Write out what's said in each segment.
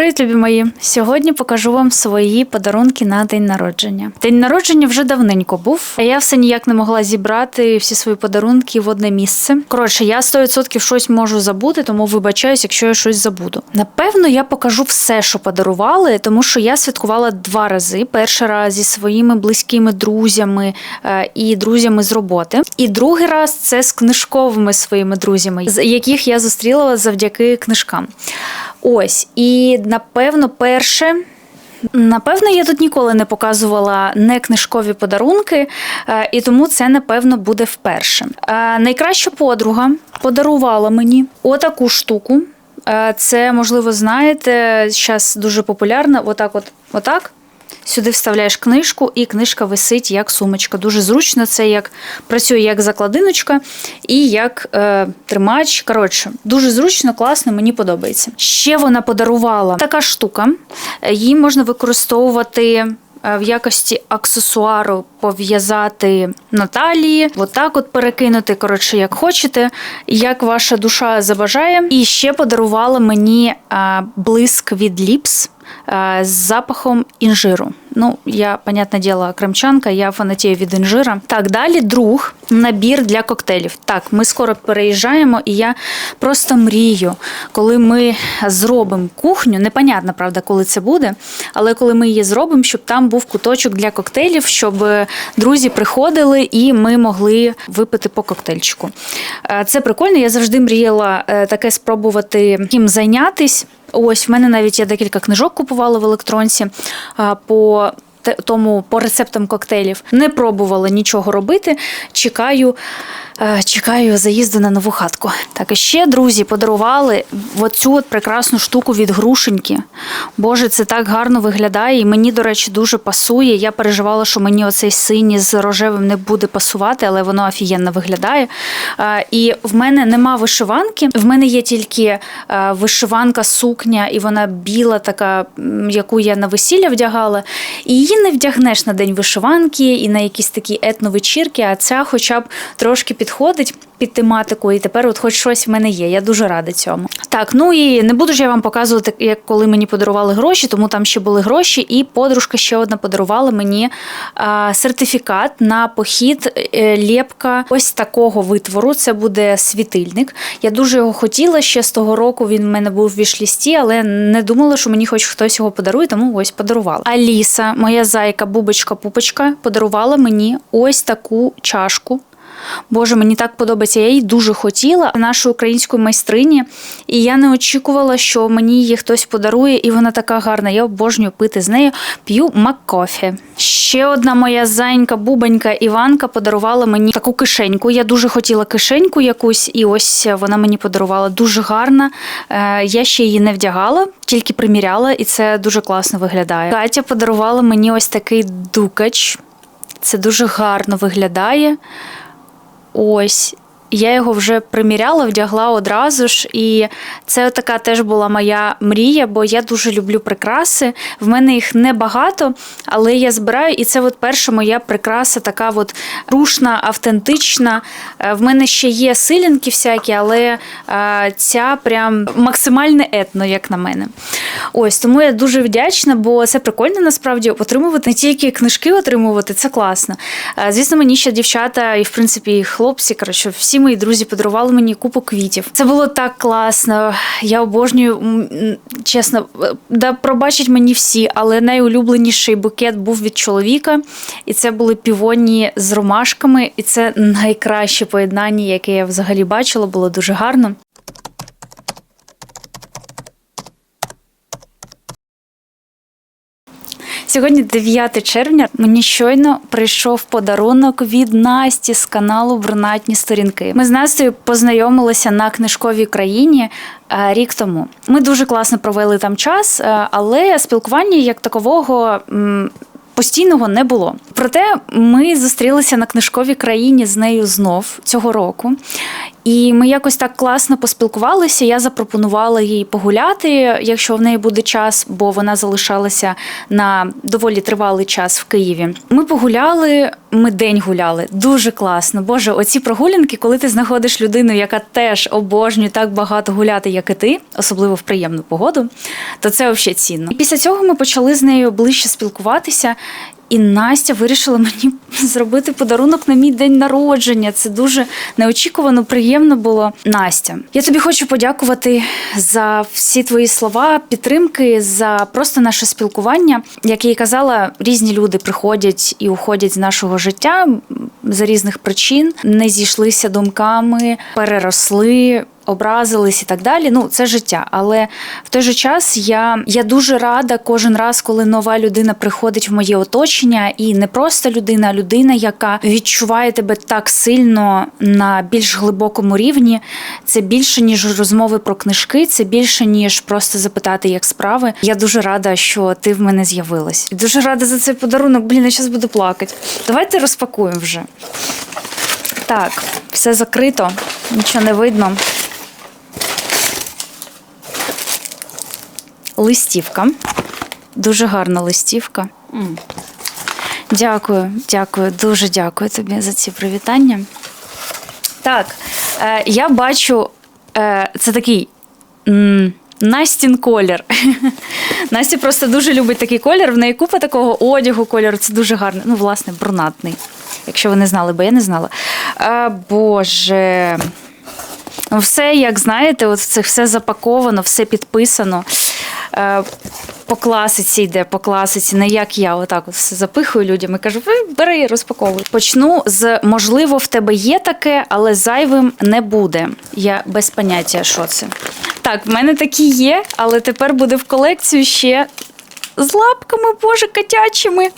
Привіт, любі мої! Сьогодні покажу вам свої подарунки на день народження. День народження вже давненько був, а я все ніяк не могла зібрати всі свої подарунки в одне місце. Коротше, я 100% щось можу забути, тому вибачаюсь, якщо я щось забуду. Напевно, я покажу все, що подарували, тому що я святкувала два рази: перший раз зі своїми близькими друзями е, і друзями з роботи, і другий раз це з книжковими своїми друзями, з яких я зустріла завдяки книжкам. Ось, і напевно, перше. Напевно, я тут ніколи не показувала не книжкові подарунки, е, і тому це, напевно, буде вперше. Е, Найкраща подруга подарувала мені отаку штуку. Е, Це, можливо, знаєте, зараз дуже популярна. Отак, от, отак. Сюди вставляєш книжку, і книжка висить як сумочка. Дуже зручно, це як працює як закладиночка і як е, тримач. Коротше, дуже зручно, класно, мені подобається. Ще вона подарувала така штука. Е, Її можна використовувати. е, В якості аксесуару пов'язати на талії, отак от перекинути, коротше, як хочете, як ваша душа забажає. І ще подарувала мені е, блиск від ліпс е, з запахом інжиру. Ну, я, понятне діло, кримчанка, я фанатію від інжира. Так, далі друг, набір для коктейлів. Так, ми скоро переїжджаємо, і я просто мрію, коли ми зробимо кухню. Непонятно, правда, коли це буде, але коли ми її зробимо, щоб там був куточок для коктейлів, щоб друзі приходили і ми могли випити по коктейльчику. Е, Це прикольно. Я завжди мріяла е, таке спробувати їм зайнятись. Ось в мене навіть я декілька книжок купувала в електронці по тому по рецептам коктейлів. Не пробувала нічого робити. Чекаю, е, чекаю заїзду на нову хатку. Так, і ще друзі подарували оцю от прекрасну штуку від грушеньки. Боже, це так гарно виглядає, і мені, до речі, дуже пасує. Я переживала, що мені оцей синій з рожевим не буде пасувати, але воно офігенно виглядає. Е, І в мене нема вишиванки. В мене є тільки е, вишиванка сукня, і вона біла, така, яку я на весілля вдягала. І її не вдягнеш на день вишиванки і на якісь такі етновечірки, а ця хоча б трошки підходить під тематику, і тепер от хоч щось в мене є. Я дуже рада цьому. Так, ну і не буду ж я вам показувати, як коли мені подарували гроші, тому там ще були гроші, і подружка ще одна подарувала мені сертифікат на похід е, лєпка ось такого витвору. Це буде світильник. Я дуже його хотіла ще з того року. Він в мене був в вішлісті, але не думала, що мені хоч хтось його подарує, тому ось подарувала. Аліса, моя зайка, бубочка, пупочка, подарувала мені ось таку чашку. Боже, мені так подобається. Я її дуже хотіла нашу українську майстрині, і я не очікувала, що мені її хтось подарує, і вона така гарна. Я обожнюю пити з нею. П'ю маккофі. Ще одна моя зайнька, бубонька Іванка подарувала мені таку кишеньку. Я дуже хотіла кишеньку якусь, і ось вона мені подарувала дуже гарна. Е, Я ще її не вдягала, тільки приміряла, і це дуже класно виглядає. Катя подарувала мені ось такий дукач. Це дуже гарно виглядає. Ось. Я його вже приміряла, вдягла одразу ж, і це така теж була моя мрія, бо я дуже люблю прикраси. В мене їх небагато, але я збираю, і це от перша моя прикраса, така от рушна, автентична. Е, В мене ще є силінки всякі, але е, ця прям максимальне етно, як на мене. Ось тому я дуже вдячна, бо це прикольно насправді отримувати не тільки книжки отримувати, це класно. Е, Звісно, мені ще дівчата, і в принципі і хлопці, коротше, всі мої друзі подарували мені купу квітів. Це було так класно. Я обожнюю, чесно, да пробачать мені всі, але найулюбленіший букет був від чоловіка, і це були півоні з ромашками, і це найкраще поєднання, яке я взагалі бачила, було дуже гарно. Сьогодні 9 червня. Мені щойно прийшов подарунок від Насті з каналу Брунатні сторінки. Ми з Настею познайомилися на книжковій країні е, рік тому. Ми дуже класно провели там час, е, але спілкування як такового. Постійного не було. Проте ми зустрілися на книжковій країні з нею знов цього року. І ми якось так класно поспілкувалися. Я запропонувала їй погуляти, якщо в неї буде час, бо вона залишалася на доволі тривалий час в Києві. Ми погуляли, ми день гуляли. Дуже класно. Боже, оці прогулянки, коли ти знаходиш людину, яка теж обожнює так багато гуляти, як і ти, особливо в приємну погоду, то це взагалі цінно. І після цього ми почали з нею ближче спілкуватися. І Настя вирішила мені зробити подарунок на мій день народження. Це дуже неочікувано, приємно було. Настя, я тобі хочу подякувати за всі твої слова, підтримки, за просто наше спілкування. Як я й казала, різні люди приходять і уходять з нашого життя за різних причин, не зійшлися думками, переросли образились і так далі. Ну, це життя. Але в той же час я, я дуже рада кожен раз, коли нова людина приходить в моє оточення, і не просто людина, а людина, яка відчуває тебе так сильно на більш глибокому рівні. Це більше ніж розмови про книжки, це більше ніж просто запитати, як справи. Я дуже рада, що ти в мене з'явилась. Дуже рада за цей подарунок. Блін, я зараз буду плакати. Давайте розпакуємо вже. Так, все закрито, нічого не видно. Листівка. Дуже гарна листівка. Дякую, дякую, дуже дякую тобі за ці привітання. Так, е, я бачу, е, це такий м, Настін колір. Настя просто дуже любить такий колір. В неї купа такого одягу кольору. Це дуже гарно. Ну, власне, брунатний. Якщо ви не знали, бо я не знала. Е, Боже. Все, як знаєте, от це все запаковано, все підписано. Е, По класиці йде, по класиці, не як я, отак от все запихую людям і кажу, ви бери, розпаковуй. Почну з можливо, в тебе є таке, але зайвим не буде. Я без поняття, що це. Так, в мене такі є, але тепер буде в колекцію ще. З лапками, боже, котячими.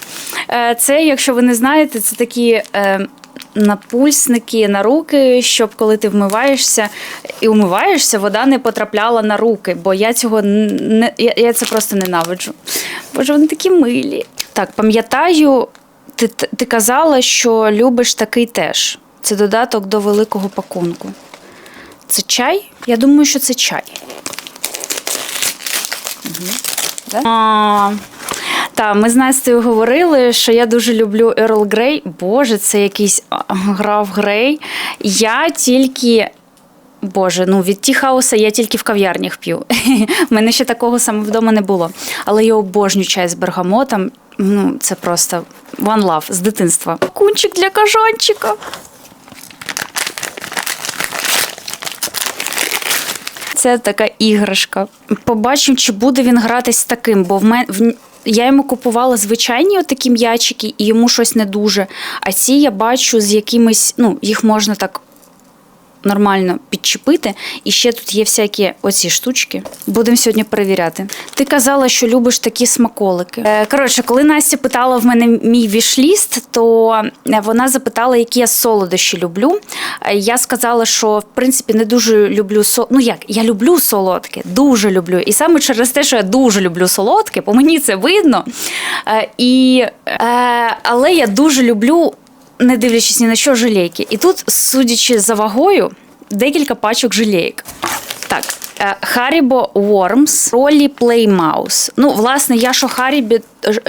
Е, Це, якщо ви не знаєте, це такі е, напульсники на руки, щоб коли ти вмиваєшся і умиваєшся, вода не потрапляла на руки, бо я цього не я, я це просто ненавиджу. Боже, вони такі милі. Так, пам'ятаю, ти, ти казала, що любиш такий теж. Це додаток до великого пакунку. Це чай? Я думаю, що це чай. Угу. А, та, ми з Настею говорили, що я дуже люблю Ерл Грей. Боже, це якийсь а, граф Грей. Я тільки. Боже, ну від ті хауса я тільки в кав'ярнях п'ю. У мене ще такого саме вдома не було. Але я обожнюю чай з бергамотом. Ну, це просто one love з дитинства. Кунчик для кажанчика. Це така іграшка. Побачимо, чи буде він гратись таким, бо в мене я йому купувала звичайні отакі м'ячики, і йому щось не дуже. А ці я бачу з якимись, ну, їх можна так нормально підчепити. І ще тут є всякі оці штучки. Будемо сьогодні перевіряти. Ти казала, що любиш такі смаколики. Е, Коротше, коли Настя питала в мене мій вішліст, то вона запитала, які я солодощі люблю. Е, Я сказала, що в принципі не дуже люблю сол... Ну як, я люблю солодке, дуже люблю. І саме через те, що я дуже люблю солодке, по мені це видно. Е, І... Е, Але я дуже люблю не дивлячись ні на що, жалейки. І тут, судячи за вагою, декілька пачок жалейок. Так, е, Haribo Worms, Тролі Playmouse. Ну, власне, я що Haribo,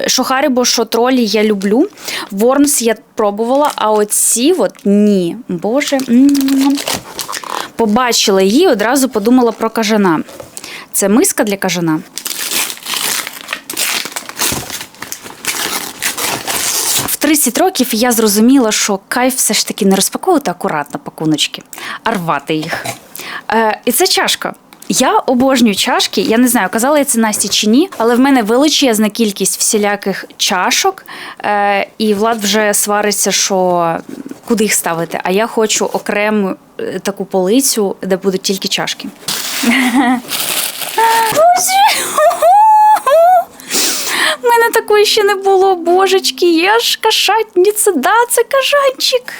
що Haribo, що тролі я люблю. Worms я пробувала, а оці от ні. Боже. Побачила її, одразу подумала про кажана. Це миска для кажана. 30 років я зрозуміла, що кайф все ж таки не розпаковувати акуратно пакуночки, а рвати їх. Е, і це чашка. Я обожнюю чашки. Я не знаю, казала я це Насті чи ні, але в мене величезна кількість всіляких чашок, е, і Влад вже свариться, що куди їх ставити. А я хочу окрему е, таку полицю, де будуть тільки чашки. У мене такої ще не було, божечки, я ж кошатниця, да, це кажанчик.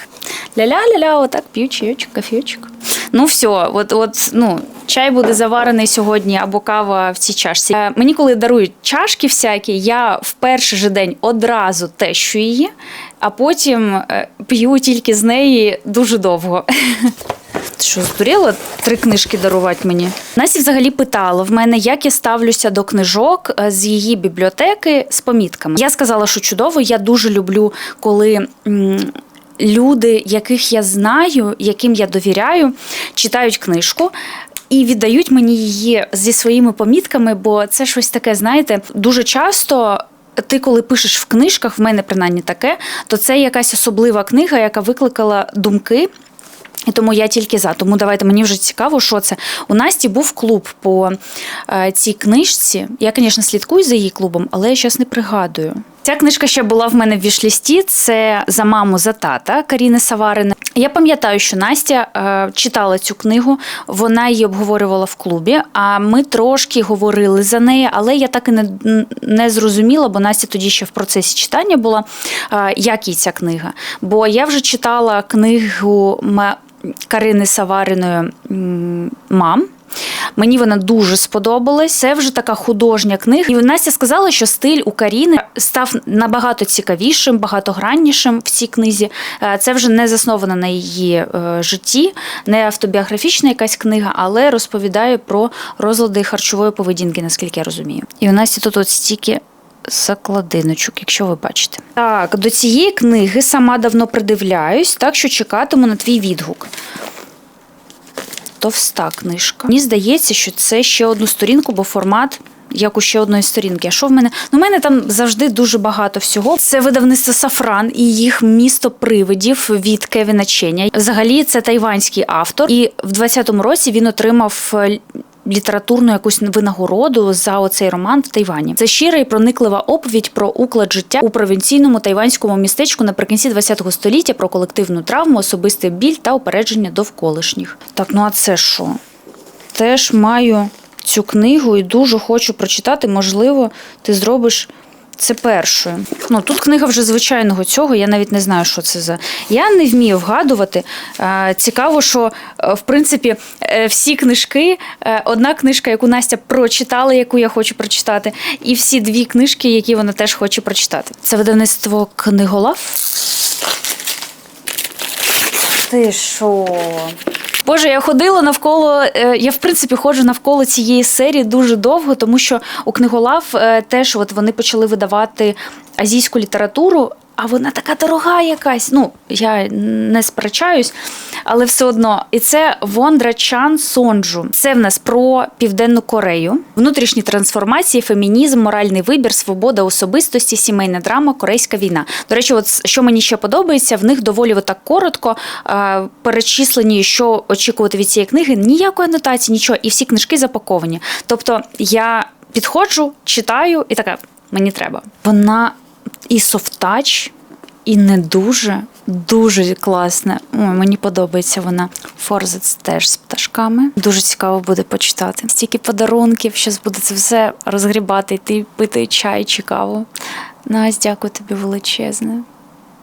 Ля-ля-ля-ля, отак п'ю чайочок, кофійочок. Ну все, от, от, ну, чай буде заварений сьогодні або кава в цій чашці. Е, Мені, коли дарують чашки всякі, я в перший же день одразу тещу її, а потім е, п'ю тільки з неї дуже довго. Що здуріла три книжки дарувати мені? Насі взагалі питала в мене, як я ставлюся до книжок е, з її бібліотеки з помітками. Я сказала, що чудово. Я дуже люблю, коли. Люди, яких я знаю, яким я довіряю, читають книжку і віддають мені її зі своїми помітками, бо це щось таке, знаєте, дуже часто. Ти, коли пишеш в книжках, в мене принаймні таке, то це якась особлива книга, яка викликала думки. І тому я тільки за. Тому давайте мені вже цікаво, що це. У Насті був клуб по е, цій книжці. Я, звісно, слідкую за її клубом, але я щось не пригадую. Ця книжка ще була в мене в вішлісті. Це за маму за тата Каріни Саварини. Я пам'ятаю, що Настя е, читала цю книгу, вона її обговорювала в клубі. А ми трошки говорили за неї, але я так і не, не зрозуміла, бо Настя тоді ще в процесі читання була, е, як їй ця книга. Бо я вже читала книгу Карини Савариної Мам. Мені вона дуже сподобалась. Це вже така художня книга. І Настя сказала, що стиль у Каріни став набагато цікавішим, багатограннішим в цій книзі. Е, Це вже не засновано на її е, житті, не автобіографічна якась книга, але розповідає про розлади харчової поведінки, наскільки я розумію. І у Насті тут от стільки закладиночок, якщо ви бачите. Так, до цієї книги сама давно придивляюсь, так що чекатиму на твій відгук. Товста книжка. Мені здається, що це ще одну сторінку, бо формат. Як у ще одної сторінки. А що в мене? Ну, в мене там завжди дуже багато всього. Це видавництво Сафран і їх місто привидів від Кевіна Ченя. Взагалі, це тайванський автор, і в 20-му році він отримав е, літературну якусь винагороду за оцей роман в Тайвані. Це щира і прониклива оповідь про уклад життя у провінційному тайванському містечку наприкінці ХХ століття про колективну травму, особистий біль та упередження довколишніх. Так, ну а це що? Теж маю цю книгу і дуже хочу прочитати. Можливо, ти зробиш. Це першою. Ну тут книга вже звичайного цього. Я навіть не знаю, що це за. Я не вмію вгадувати. Цікаво, що е, в принципі е, всі книжки, е, одна книжка, яку Настя прочитала, яку я хочу прочитати, і всі дві книжки, які вона теж хоче прочитати. Це видавництво книголав. Ти що? Боже, я ходила навколо. е, Я в принципі ходжу навколо цієї серії дуже довго, тому що у книголав е, теж от вони почали видавати азійську літературу. А вона така дорога якась. Ну, я не сперечаюсь, але все одно. І це Вондрачан Сонджу. Це в нас про Південну Корею, внутрішні трансформації, фемінізм, моральний вибір, свобода особистості, сімейна драма, корейська війна. До речі, от що мені ще подобається, в них доволі так коротко е, перечислені, що очікувати від цієї книги. Ніякої анотації, нічого, і всі книжки запаковані. Тобто я підходжу, читаю і така, мені треба. Вона і софтач, і не дуже, дуже класне. Ой, мені подобається вона. Форзец теж з пташками. Дуже цікаво буде почитати. Стільки подарунків, зараз буде це все розгрібати, йти пити чай чи каву. Настя, дякую тобі величезне.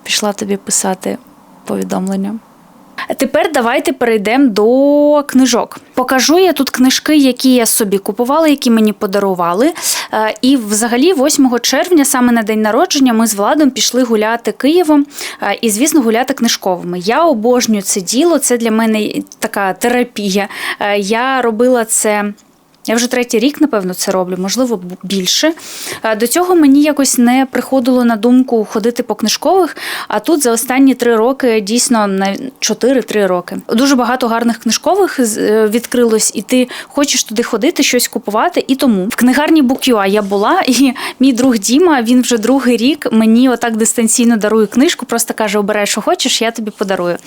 Пішла тобі писати повідомлення. Тепер давайте перейдемо до книжок. Покажу я тут книжки, які я собі купувала, які мені подарували. Е, І взагалі, 8 червня, саме на день народження, ми з Владом пішли гуляти Києвом е, і, звісно, гуляти книжковими. Я обожнюю це діло, це для мене така терапія. Е, Я робила це. Я вже третій рік, напевно, це роблю, можливо, більше. Е, До цього мені якось не приходило на думку ходити по книжкових, а тут за останні три роки, дійсно на 4-3 роки. Дуже багато гарних книжкових е, відкрилось, і ти хочеш туди ходити, щось купувати. І тому в книгарні Book.ua я була, і мій друг Діма, він вже другий рік мені отак дистанційно дарує книжку, просто каже: обирай, що хочеш, я тобі подарую.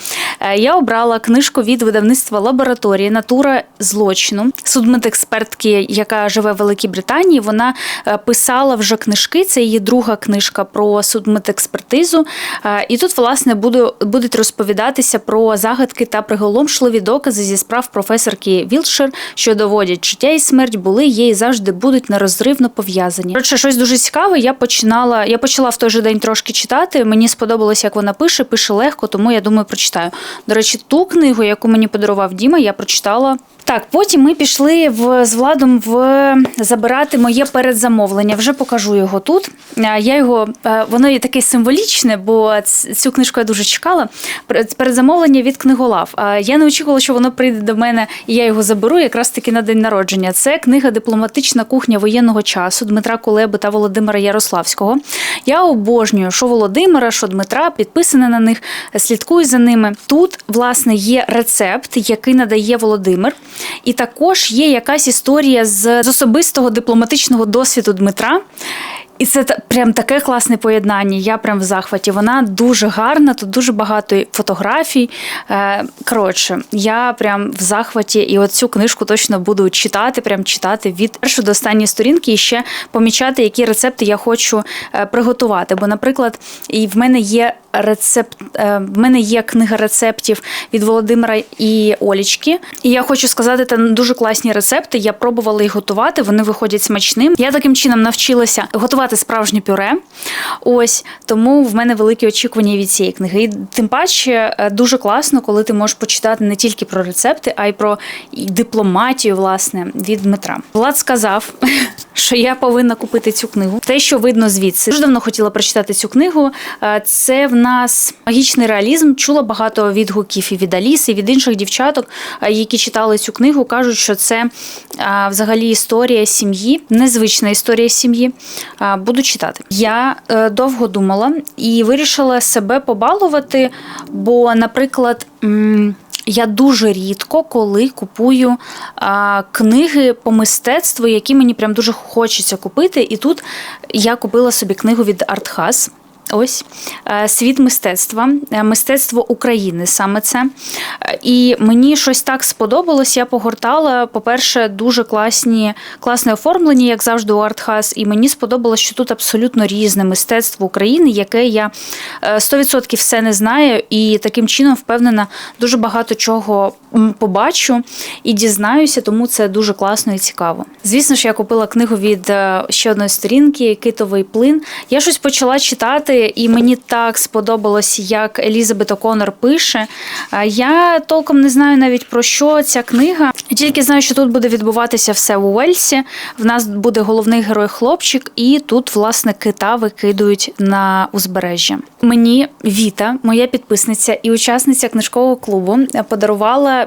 Е, Я обрала книжку від видавництва лабораторії Натура злочину судмедекспертки, яка живе в Великій Британії. Вона е, писала вже книжки. Це її друга книжка про судмедекспертизу. Е, І тут, власне, буду, будуть розповідатися про загадки та приголомшливі докази зі справ професорки Вілшер, що доводять життя і смерть були, є і завжди будуть нерозривно пов'язані. Коротше, щось дуже цікаве. Я починала. Я почала в той же день трошки читати. Мені сподобалось, як вона пише, пише легко, тому я думаю, прочитаю. До речі, ту книгу, яку мені подарував Діма, я прочитала Так, потім ми пішли в з владом в забирати моє передзамовлення. Вже покажу його тут. Я його е, воно є таке символічне, бо цю книжку я дуже чекала. Перед- Передзамовлення від книголав. Я не очікувала, що воно прийде до мене, і я його заберу якраз таки на день народження. Це книга Дипломатична кухня воєнного часу Дмитра Кулеби та Володимира Ярославського. Я обожнюю, що Володимира, що Дмитра, підписане на них, слідкую за ними. Тут, власне, є рецепт, який надає Володимир. І також є якась історія з, з особистого дипломатичного досвіду Дмитра. І це прям таке класне поєднання. Я прям в захваті. Вона дуже гарна, тут дуже багато фотографій. Е, коротше, я прям в захваті, і от цю книжку точно буду читати, прям читати від першої до останньої сторінки і ще помічати, які рецепти я хочу е, приготувати. Бо, наприклад, і в мене є рецепт, е, в мене є книга рецептів від Володимира і Олічки. І я хочу сказати, це дуже класні рецепти. Я пробувала їх готувати, вони виходять смачним. Я таким чином навчилася готувати справжнє пюре. Ось тому в мене великі очікування від цієї книги. І тим паче е, дуже класно, коли ти можеш почитати не тільки про рецепти, а й про дипломатію, власне, від Дмитра. Влад сказав, що я повинна купити цю книгу. Те, що видно звідси, дуже давно хотіла прочитати цю книгу. Е, Це в нас магічний реалізм. Чула багато відгуків і від Аліси, і від інших дівчаток, е, які читали цю книгу, кажуть, що це взагалі історія сім'ї, незвична історія сім'ї. Буду читати. Я е, довго думала і вирішила себе побалувати, бо, наприклад. я дуже рідко коли купую а, книги по мистецтву, які мені прям дуже хочеться купити. І тут я купила собі книгу від Артхас. Ось е, світ мистецтва, е, мистецтво України саме це. Е, І мені щось так сподобалось. Я погортала. По-перше, дуже класні, класне оформлення, як завжди, у Артхас. І мені сподобалось, що тут абсолютно різне мистецтво України, яке я е, 100% все не знаю, і таким чином впевнена, дуже багато чого побачу і дізнаюся, тому це дуже класно і цікаво. Звісно ж, я купила книгу від ще одної сторінки Китовий плин. Я щось почала читати, і мені так сподобалось, як Елізабет О'Коннор пише. Я толком не знаю навіть про що ця книга. Тільки знаю, що тут буде відбуватися все у Уельсі. В нас буде головний герой хлопчик, і тут, власне, кита викидують на узбережжя. Мені Віта, моя підписниця і учасниця книжкового клубу, подарувала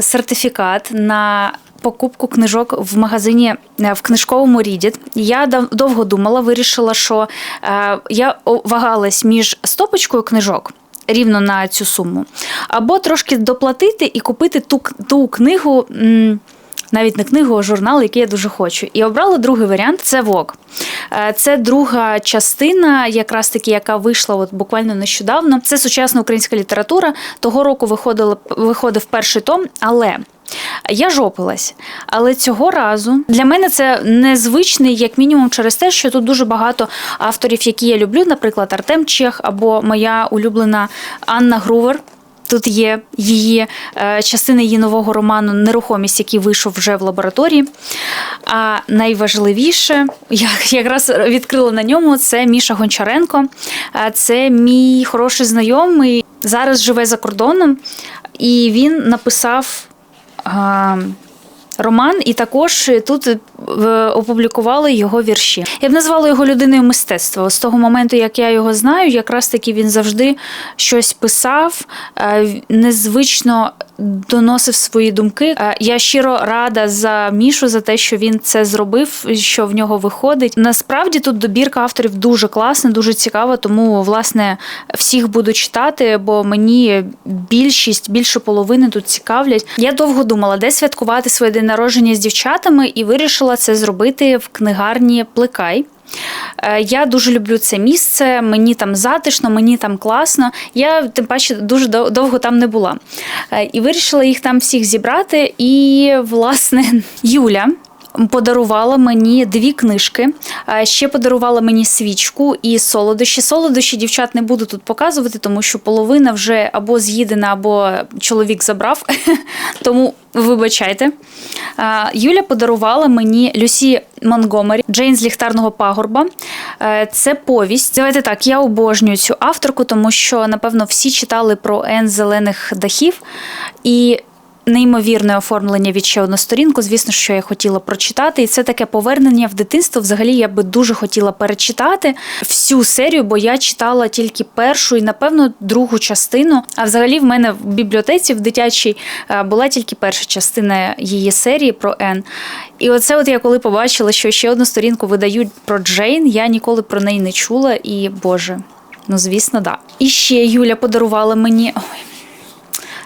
сертифікат на. Покупку книжок в магазині е, в книжковому Рідіт. Я довго думала, вирішила, що е, я вагалась між стопочкою книжок рівно на цю суму, або трошки доплатити і купити ту, ту книгу. м, навіть не книгу, а журнал, який я дуже хочу. І обрала другий варіант це Вок. Це друга частина, якраз таки, яка вийшла от буквально нещодавно. Це сучасна українська література. Того року виходила, виходив перший том, але. Я жопилась, але цього разу для мене це незвичний, як мінімум, через те, що тут дуже багато авторів, які я люблю, наприклад, Артем Чех або моя улюблена Анна Грувер. Тут є її е, частина її нового роману Нерухомість, який вийшов вже в лабораторії. А найважливіше, я якраз відкрила на ньому, це Міша Гончаренко. Це мій хороший знайомий. Зараз живе за кордоном, і він написав. Роман, і також тут е, опублікували його вірші. Я б назвала його людиною мистецтва. З того моменту, як я його знаю, якраз таки він завжди щось писав, е, незвично доносив свої думки. Е, Я щиро рада за Мішу за те, що він це зробив, що в нього виходить. Насправді тут добірка авторів дуже класна, дуже цікава, тому власне всіх буду читати, бо мені більшість, більше половини тут цікавлять. Я довго думала, де святкувати своє день народження з дівчатами, і вирішила це зробити в книгарні Плекай. Е, Я дуже люблю це місце, мені там затишно, мені там класно. Я тим паче дуже довго там не була. Е, І вирішила їх там всіх зібрати. І, власне, Юля. Подарувала мені дві книжки, ще подарувала мені свічку і солодощі. Солодощі дівчат не буду тут показувати, тому що половина вже або з'їдена, або чоловік забрав. Тому вибачайте. Юля подарувала мені Люсі Монгомері, Джейн з ліхтарного пагорба. Це повість. Давайте так, я обожнюю цю авторку, тому що, напевно, всі читали про Ен зелених дахів. І неймовірне оформлення від ще одну сторінку. Звісно, що я хотіла прочитати, і це таке повернення в дитинство. Взагалі, я би дуже хотіла перечитати всю серію, бо я читала тільки першу і, напевно, другу частину. А взагалі, в мене в бібліотеці в дитячій була тільки перша частина її серії про Ен. І оце, от я коли побачила, що ще одну сторінку видають про Джейн, я ніколи про неї не чула, і Боже. Ну, звісно, да. І ще Юля подарувала мені. Ой,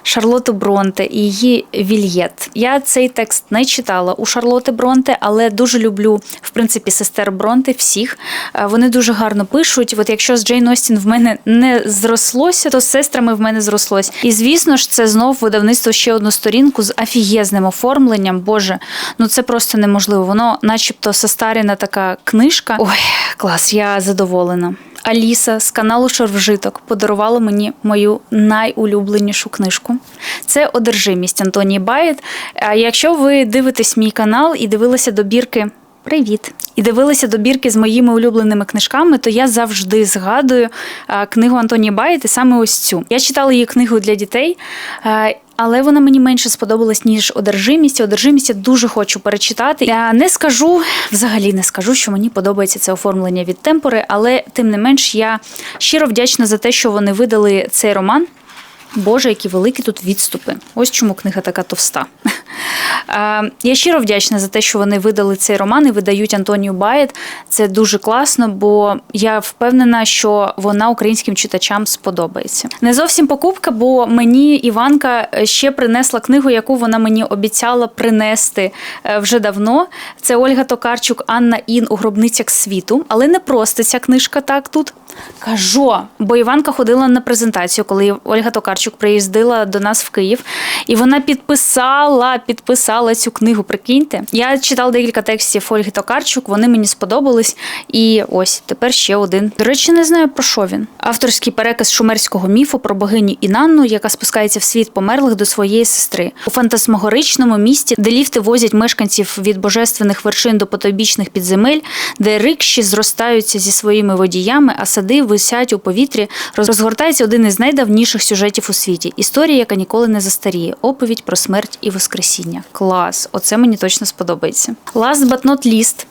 Шарлоту Бронте і її Вільєт. Я цей текст не читала у Шарлоти Бронте, але дуже люблю, в принципі, сестер Бронте всіх. Е, Вони дуже гарно пишуть. От якщо з Джейн Остін в мене не зрослося, то з сестрами в мене зрослось. І звісно ж, це знов видавництво ще одну сторінку з афієзним оформленням. Боже, ну це просто неможливо. Воно, начебто, состаріна така книжка. Ой, клас, я задоволена. Аліса з каналу Шорвжиток подарувала мені мою найулюбленішу книжку. Це одержимість Антонії Байет. А якщо ви дивитесь мій канал і дивилися добірки. Привіт! І дивилися добірки з моїми улюбленими книжками, то я завжди згадую книгу Антонії Байет, і саме ось цю. Я читала її книгу для дітей. але вона мені менше сподобалась, ніж одержимість. Одержимість я дуже хочу перечитати. Я не скажу, взагалі не скажу, що мені подобається це оформлення від темпори, але тим не менш я щиро вдячна за те, що вони видали цей роман. Боже, які великі тут відступи. Ось чому книга така товста. Е, Я щиро вдячна за те, що вони видали цей роман і видають Антонію Байет. Це дуже класно, бо я впевнена, що вона українським читачам сподобається. Не зовсім покупка, бо мені Іванка ще принесла книгу, яку вона мені обіцяла принести е, вже давно. Це Ольга Токарчук, Анна Ін у гробницях світу. Але не просто ця книжка так тут. Кажу, бо Іванка ходила на презентацію, коли Ольга Токарчук приїздила до нас в Київ, і вона підписала, підписала цю книгу. Прикиньте, я читала декілька текстів Ольги Токарчук, вони мені сподобались. І ось тепер ще один. До речі, не знаю про що він. Авторський переказ шумерського міфу про богиню Інанну, яка спускається в світ померлих до своєї сестри у фантасмагоричному місті, де ліфти возять мешканців від божественних вершин до потойбічних підземель, де рикші зростаються зі своїми водіями, а сади висять у повітрі. Розгортається один із найдавніших сюжетів у світі. Історія, яка ніколи не застаріє. Оповідь про смерть і воскресіння. Клас, оце мені точно сподобається. Last but not least,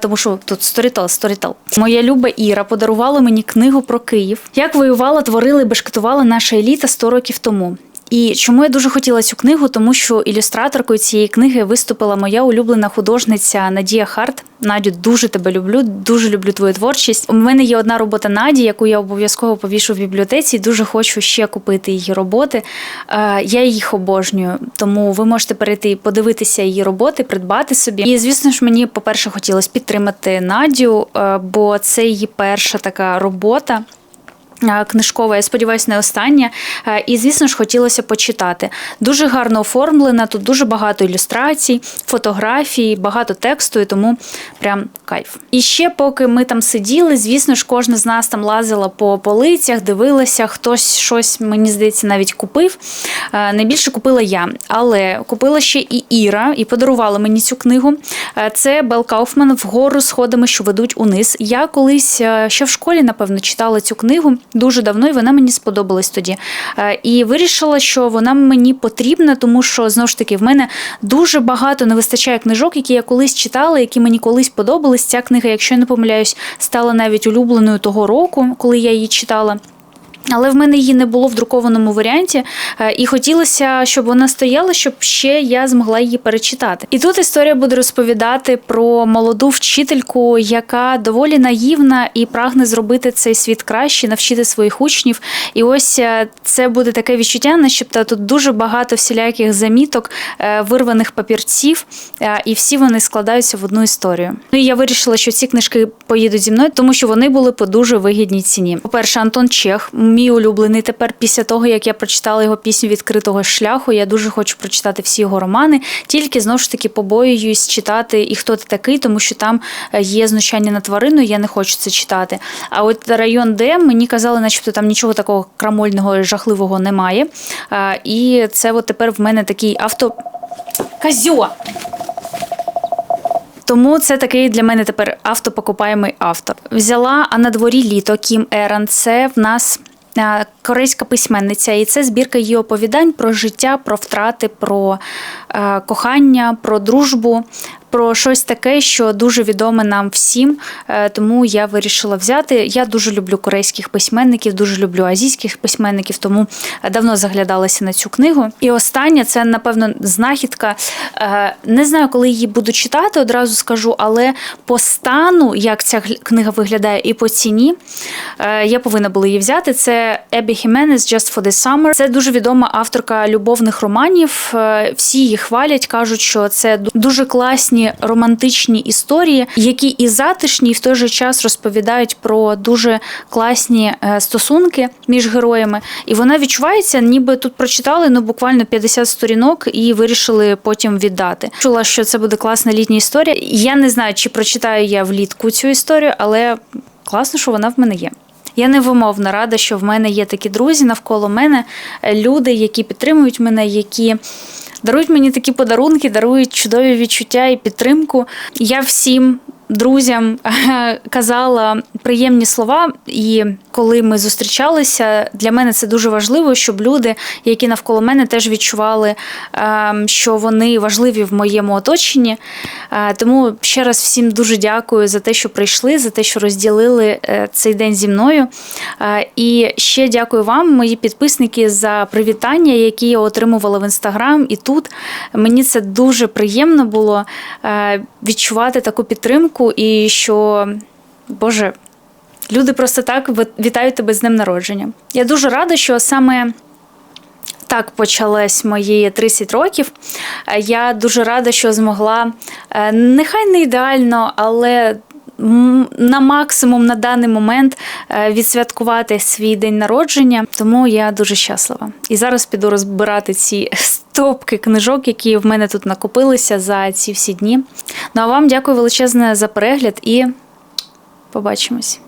тому що тут сторітел, сторітел. Моя люба Іра подарувала мені книгу про Київ. Як воювала, творила і бешкетувала наша еліта 100 років тому. І чому я дуже хотіла цю книгу, тому що ілюстраторкою цієї книги виступила моя улюблена художниця Надія Харт. Надю, дуже тебе люблю, дуже люблю твою творчість. У мене є одна робота Наді, яку я обов'язково повішу в бібліотеці. Дуже хочу ще купити її роботи. Е, Я їх обожнюю, тому ви можете перейти подивитися її роботи, придбати собі. І звісно ж, мені, по-перше, хотілося підтримати Надю, е, бо це її перша така робота. Е, Книжкова, я сподіваюся, не остання. Е, І, звісно ж, хотілося почитати. Дуже гарно оформлена, тут дуже багато ілюстрацій, фотографій, багато тексту, і тому прям кайф. І ще, поки ми там сиділи, звісно ж, кожна з нас там лазила по полицях, дивилася, хтось щось, мені здається, навіть купив. Е, Найбільше купила я, але купила ще і Іра, і подарувала мені цю книгу. Це Бел Кауфман вгору сходами, що ведуть униз. Я колись ще в школі, напевно, читала цю книгу дуже давно, і вона мені сподобалась тоді. Е, І вирішила, що вона мені потрібна, тому що знову ж таки в мене дуже багато не вистачає книжок, які я колись читала, які мені колись подобались. Ця книга, якщо я не помиляюсь, стала навіть улюбленою того року, коли я її читала. Але в мене її не було в друкованому варіанті, е, і хотілося, щоб вона стояла, щоб ще я змогла її перечитати. І тут історія буде розповідати про молоду вчительку, яка доволі наївна і прагне зробити цей світ краще, навчити своїх учнів. І ось е, це буде таке відчуття, начебто тут дуже багато всіляких заміток, е, вирваних папірців, і всі вони складаються в одну історію. Ну і я вирішила, що ці книжки поїдуть зі мною, тому що вони були по дуже вигідній ціні. По-перше, Антон Чех, мій улюблений тепер після того, як я прочитала його пісню відкритого шляху. Я дуже хочу прочитати всі його романи. Тільки знову ж таки побоююсь читати і хто ти такий, тому що там е, є знущання над твариною. Я не хочу це читати. А от район Д мені казали, начебто там нічого такого крамольного жахливого немає. І це от тепер в мене такий авто. Казьо! Тому це такий для мене тепер автопокупаємий авто. Взяла, а на дворі літо Кім Еран. Це в нас корейська письменниця, і це збірка її оповідань про життя, про втрати, про е, кохання, про дружбу. Про щось таке, що дуже відоме нам всім, е, тому я вирішила взяти. Я дуже люблю корейських письменників, дуже люблю азійських письменників, тому е, давно заглядалася на цю книгу. І остання це, напевно, знахідка. Е, Не знаю, коли її буду читати, одразу скажу, але по стану, як ця книга виглядає, і по ціні, е, я повинна була її взяти. Це Ебі Хіменес Just for the Summer. Це дуже відома авторка любовних романів. Е, Всі її хвалять, кажуть, що це дуже класні романтичні історії, які і затишні, і в той же час розповідають про дуже класні е, стосунки між героями. І вона відчувається, ніби тут прочитали ну буквально 50 сторінок і вирішили потім віддати. Чула, що це буде класна літня історія. Я не знаю, чи прочитаю я влітку цю історію, але класно, що вона в мене є. Я невимовно рада, що в мене є такі друзі навколо мене, е, люди, які підтримують мене, які дарують мені такі подарунки, дарують чудові відчуття і підтримку. Я всім. Друзям казала приємні слова, і коли ми зустрічалися, для мене це дуже важливо, щоб люди, які навколо мене, теж відчували, ем, що вони важливі в моєму оточенні. Е, Тому ще раз всім дуже дякую за те, що прийшли, за те, що розділили е, цей день зі мною. Е, І ще дякую вам, мої підписники, за привітання, які я отримувала в інстаграм і тут. Мені це дуже приємно було відчувати таку підтримку, і що, Боже, люди просто так вітають тебе з днем народження. Я дуже рада, що саме. Так почалось мої 30 років. Е, Я дуже рада, що змогла е, нехай не ідеально, але на максимум на даний момент е, відсвяткувати свій день народження. Тому я дуже щаслива. І зараз піду розбирати ці стопки книжок, які в мене тут накопилися за ці всі дні. Ну а вам дякую величезне за перегляд і побачимось.